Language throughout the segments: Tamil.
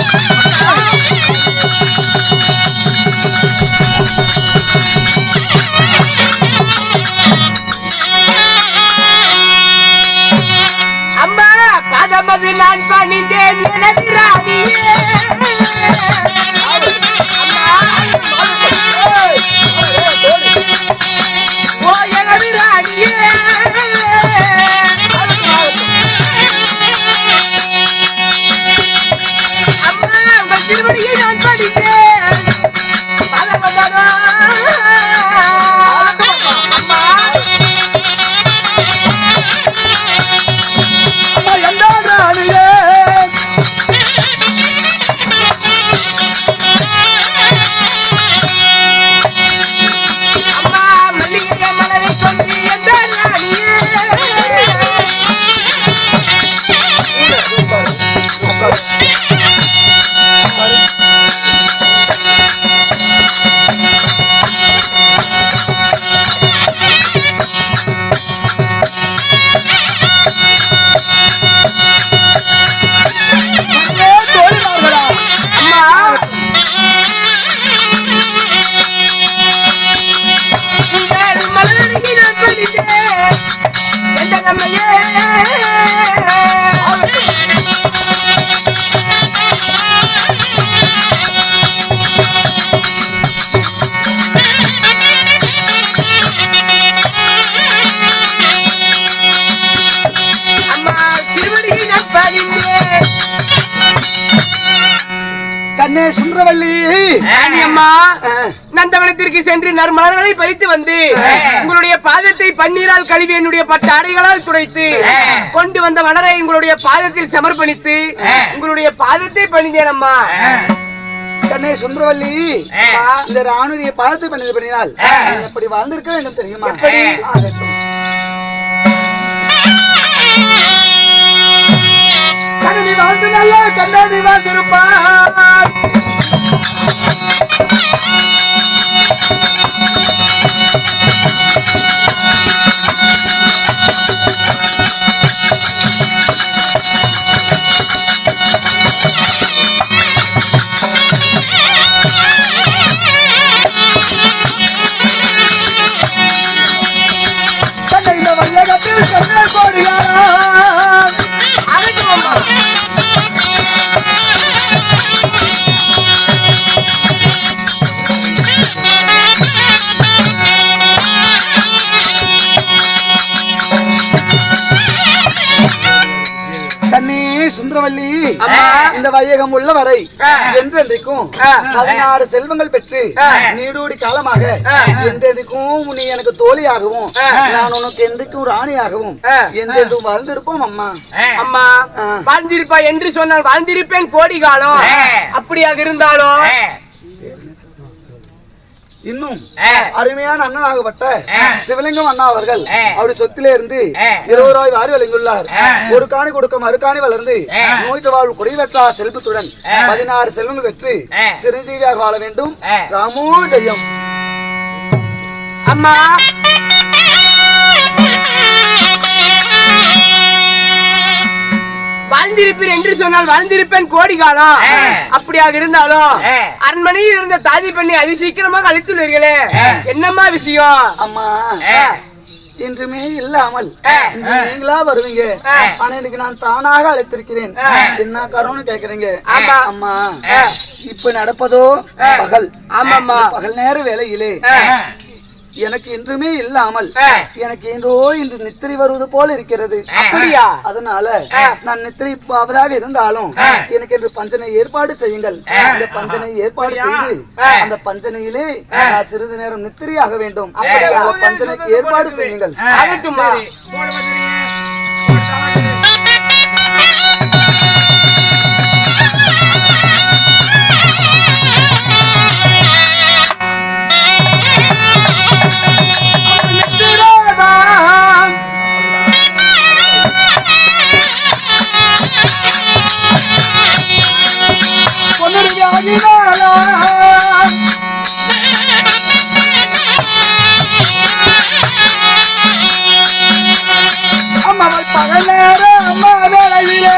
அம்மா கண்ணே சுந்தரவல்லி. அம்மா நந்தவனத்திற்கு சென்று நறுமலர்களை பறித்து வந்து உங்களுடைய பாதத்தை பன்னீரால் கழுவி என்னுடைய பட்ட அடைகளால் துடைத்து கொண்டு வந்த மலரை உங்களுடைய பாதத்தில் சமர்ப்பணித்து உங்களுடைய பாதத்தை பணிந்தேன் அம்மா கண்ணே சுந்தரவல்லி இந்த ராணுடைய பாதத்தை பண்ணது பண்ணினால் எப்படி வாழ்ந்திருக்க வேண்டும் தெரியுமா? வாழ்ந்து நல்ல கண்ணாடி வாழ்ந்திருப்பார் கண்ணே இந்த வையகம் உள்ள வரை என்றென்றைக்கும் பதினாறு செல்வங்கள் பெற்று நீடூடி காலமாக என்றென்றைக்கும் நீ எனக்கு தோழியாகவும் நான் உனக்கு என்றைக்கும் ராணியாகவும் என்றென்றும் வாழ்ந்திருப்போம் அம்மா. அம்மா. வாழ்ந்திருப்பா என்று சொன்னால் வாழ்ந்திருப்பேன் கோடி காலம். அப்படியாக இருந்தாலும் இன்னும் அருமையான அண்ணனாகப்பட்ட சிவலிங்கம் அண்ணா அவர்கள் அவருடைய சொத்திலே இருந்து இருபது ரூபாய் வாரி வழங்கியுள்ளார். ஒரு காணி கொடுக்க மறுகாணி வளர்ந்து நோய்த்து வாழ்வு குடிவெற்றா செல்வத்துடன் பதினாறு செல்வங்கள் பெற்று சிரஞ்சீவியாக வாழ வேண்டும். ராமோ ஜெயம். அம்மா வாழ்ந்திருப்பேன் என்று சொன்னால் வாழ்ந்திருப்பேன் கோடி காலம் அப்படியாக இருந்தாலும் அரண்மனையில் இருந்த தாதி பெண்ணை அதி சீக்கிரமாக அழைத்துள்ளீர்களே. என்னம்மா விஷயம் அம்மா. இன்றுமே இல்லாமல் நீங்களா வருவீங்க? ஆனா இன்னைக்கு நான் தானாக அழைத்திருக்கிறேன். என்ன காரணம்னு கேக்குறீங்க? ஆமா. அம்மா. இப்ப நடப்பதோ? பகல். ஆமாம்மா. பகல் நேர வேலையிலே எனக்கு இன்றுமே இல்லாமல் எனக்கு என்றோ இன்று நித்திரை வருவது போல இருக்கிறது. அப்படியா? அதனால நான் நித்திரை போவதாக இருந்தாலும் எனக்கு என்று பஞ்சனை ஏற்பாடு செய்யுங்கள். இந்த பஞ்சனை ஏற்பாடு செய்து அந்த பஞ்சனையிலே நான் சிறிது நேரம் நித்திரையாக வேண்டும். அந்த பஞ்சனைக்கு ஏற்பாடு செய்யுங்கள். ஆகட்டும்மா அம்மாவை பகல் நேரம் அம்மா வேலையிலே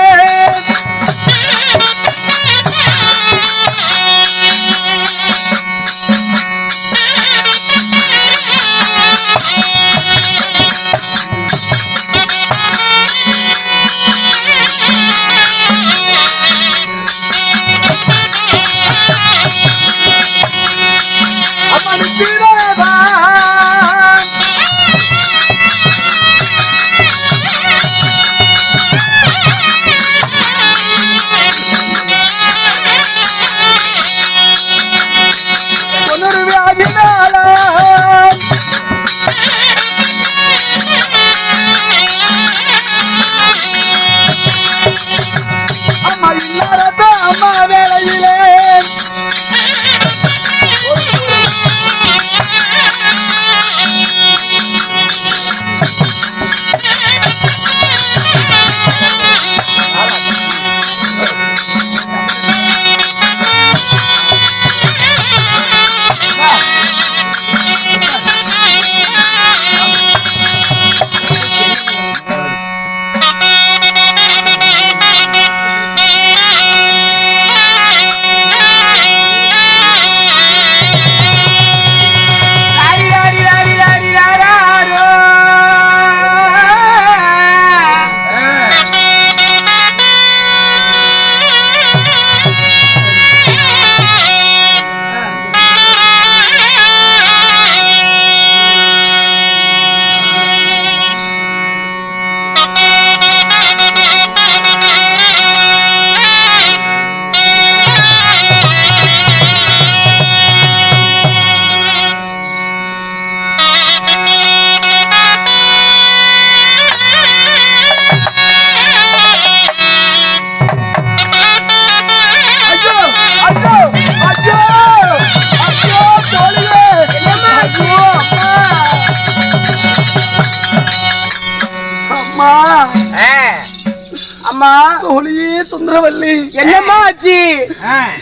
சுந்தரவல்லி என்னம்மா ஆச்சு?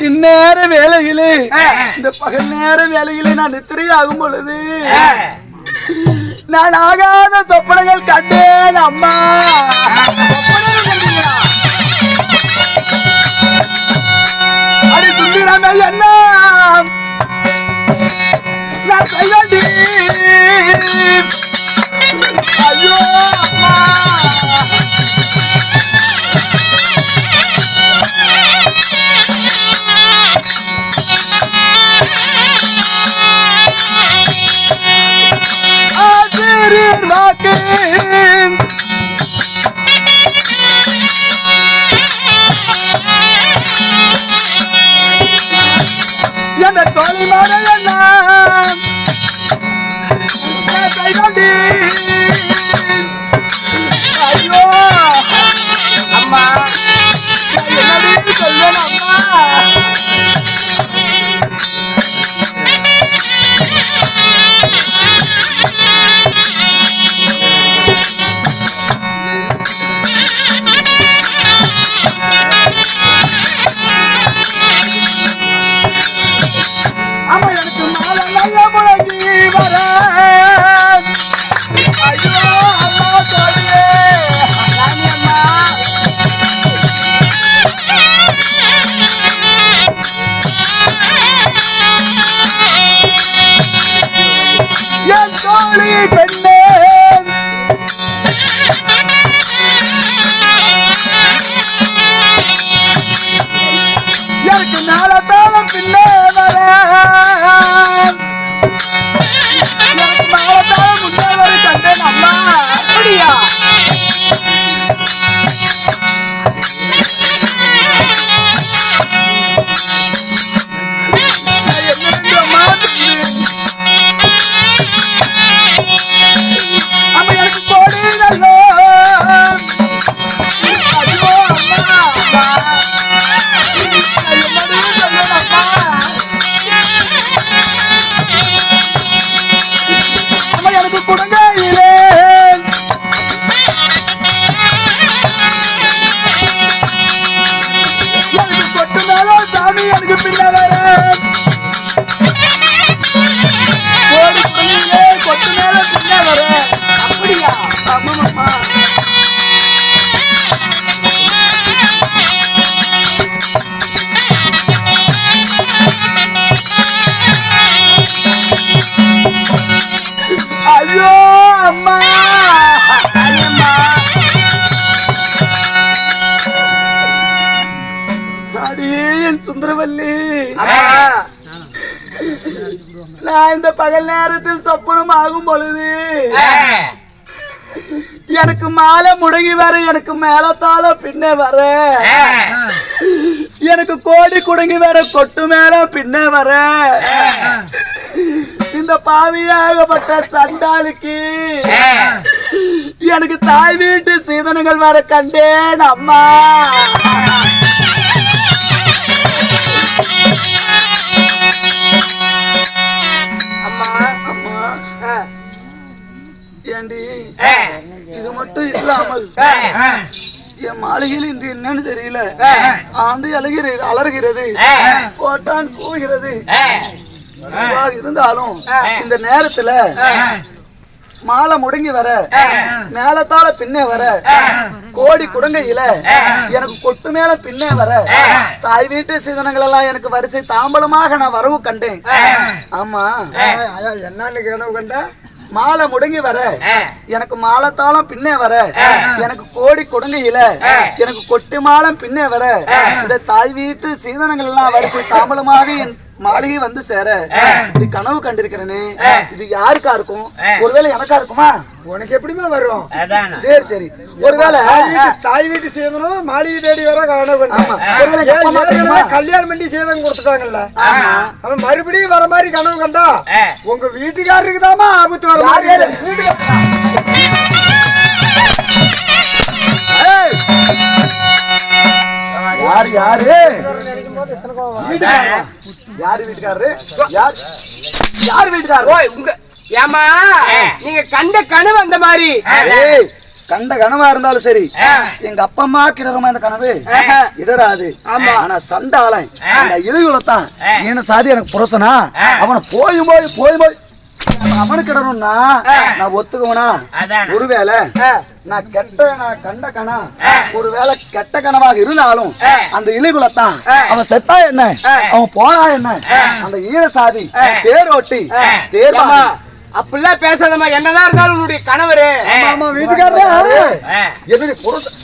இந்நேர வேலையிலே இந்த பகல் நேர வேலையிலே நான் நித்திரை ஆகும் பொழுது நான் ஆகாத சொப்பனங்கள் கண்டேன் அம்மா. அடி சுந்தரமே என்ன? நான் செய்யடி. ஐயோ அம்மா. ஐயோ அம்மா. என் சுந்தரவல்லி. நான் இந்த பகல் நேரத்தில் சொப்பனம் ஆகும் பொழுது எனக்கு மாலை முடங்கி வர எனக்கு மேலத்தால பின்ன வர. எனக்கு கோடி குடங்கி வர கொட்டு மேல பின்ன வர. இந்த பாவியாகப்பட்ட சண்டாளுக்கு எனக்கு தாய் வீட்டு சீதனங்கள் வர கண்டேன் அம்மா. அம்மா இல்லாமல். என் மாளிகையில் இன்று என்னன்னு தெரியல. ஆண்டு அழுகிறது அலறுகிறது. கோட்டான் கூவுகிறது இதுவா இருந்தாலும் இந்த நேரத்துல மாலை முடங்கி வர மேலத்தால பின்னே வர கோடி குடங்கையில எனக்கு கொட்டு மேல பின்னே வர தாய் வீட்டு சீதனங்கள் எல்லாம் எனக்கு வரிசை தாம்பலமாக நான் வரவு கண்டேன். ஆமா. என்னன்னு கனவு கண்டா? மாலை முடங்கி வர. எனக்கு மாலத்தாளம் பின்னே வர. எனக்கு கோடி கொடுங்கையில. எனக்கு கொட்டு மாலம் பின்னே வர. இந்த தாய் வீட்டு சீதனங்கள் எல்லாம் வரிசை தாம்பலமாக என் மாளிகை வந்து சேர. இது கனவு கண்டிருக்கிறேனே. இது யாருக்கா இருக்கும்? ஒருவேளை எனக்கா இருக்குமா? உனக்கு எப்படிமா வரும்? சரி சரி. ஒருவேளை தாய் வீட்டு- சேதனம் மாளிகை தேடி வர கனவு? கல்யாணம் பண்ணி சேதம் கொடுத்துட்டாங்கல்ல. அவன் மறுபடியும் வர மாதிரி கனவு கண்டா? உங்க வீட்டுக்காரருக்கு தாமா ஆபத்து வர? மாதிரி யார் யாரு? யாரு வீட்டுக்காரரு? யார்? யார் வீட்டுக்காரரு? உங்க ஏமா நீங்க கண்ட கனவு அந்த மாதிரி. கண்ட கனவா இருந்தாலும் சரி. எங்க அப்பா அம்மா கிடறமா இந்த கனவு இடராது ஆமா. ஆனா சண்டாளன் அந்த இழுகுலத்தான் ஈன சாதி எனக்கு புருஷனா அவனை போய் போய் போய். போய் அவனுக்கு கிடணும்னா நான் ஒத்துக்குவனா. ஒருவேளை நான் கெட்ட நான் கண்ட கனா? ஒருவேளை கெட்ட கனவாக இருந்தாலும் அந்த இலைகுலத்தான் அவன் செத்தா என்ன? அவன் போனா என்ன? அந்த ஈர சாதி தேரோட்டி தேர்வா அப்படிலாம் பேசாதம்மா என்னதான் இருந்தாலும் உன்னுடைய கணவரு. ஆமா வீட்டுக்காரரே என்னுடைய புருஷன்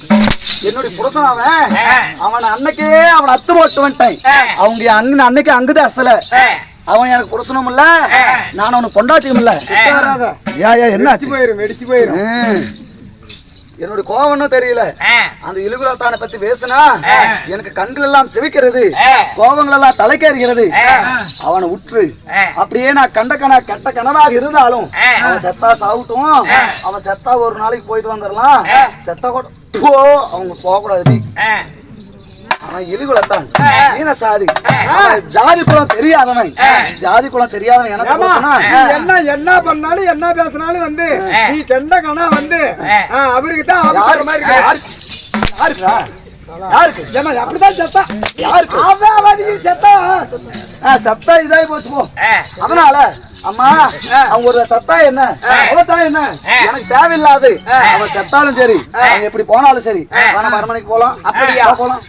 என்னுடைய புருஷன் அவன். அவன் அன்னைக்கே அவன் அத்து போட்டு வந்துட்டேன். அவங்க அங்க அன்னைக்கு அங்குதான் அவன் எனக்கு புருஷனும் இல்ல. நான் அவனுக்கு பொண்டாட்டியும் இல்ல. யா என்ன வெடிச்சு போயிரும் வெடிச்சு போயிரும். ம். என்னுடைய கோவம்னு தெரியல. அந்த இலுகுலத்தானை பத்தி பேசினா எனக்கு கண்கள் எல்லாம் சிவிக்கிறது கோபங்கள் எல்லாம் தலைக்கேறுகிறது. அவனை உற்று. அப்படியே நான் கண்ட கன கெட்ட கனவாக இருந்தாலும் அவன் செத்தா சாவட்டும் அவன் செத்தா ஒரு நாளைக்கு போயிட்டு வந்துடலாம். செத்தா கூட போ அவங்க போக கூடாது அவன் இலுகுலத்தான் ஈன சாதி ஜாதி குலம் தெரியாதவன். ஜாதி குலம் தெரியாதவன் என்ன என்ன பண்ணாலும் என்ன பேசினாலும் வந்து நீ கெண்ட கணா வந்து அவருக்கு தான் அவசர மாதிரி இருக்கு. யாருக்கு? யாருக்குடா? யாருக்கு? செத்தா. செத்தா. இதாகி போச்சு போ. அதனால அம்மா அவங்க ஒரு சத்தா என்ன? அவத்தா என்ன? எனக்கு தேவையில்லாது. அவன் செத்தாலும் சரி அவன் எப்படி போனாலும் சரி வேணா அரமனைக்கு போலாம். அப்படியா? போலாம்.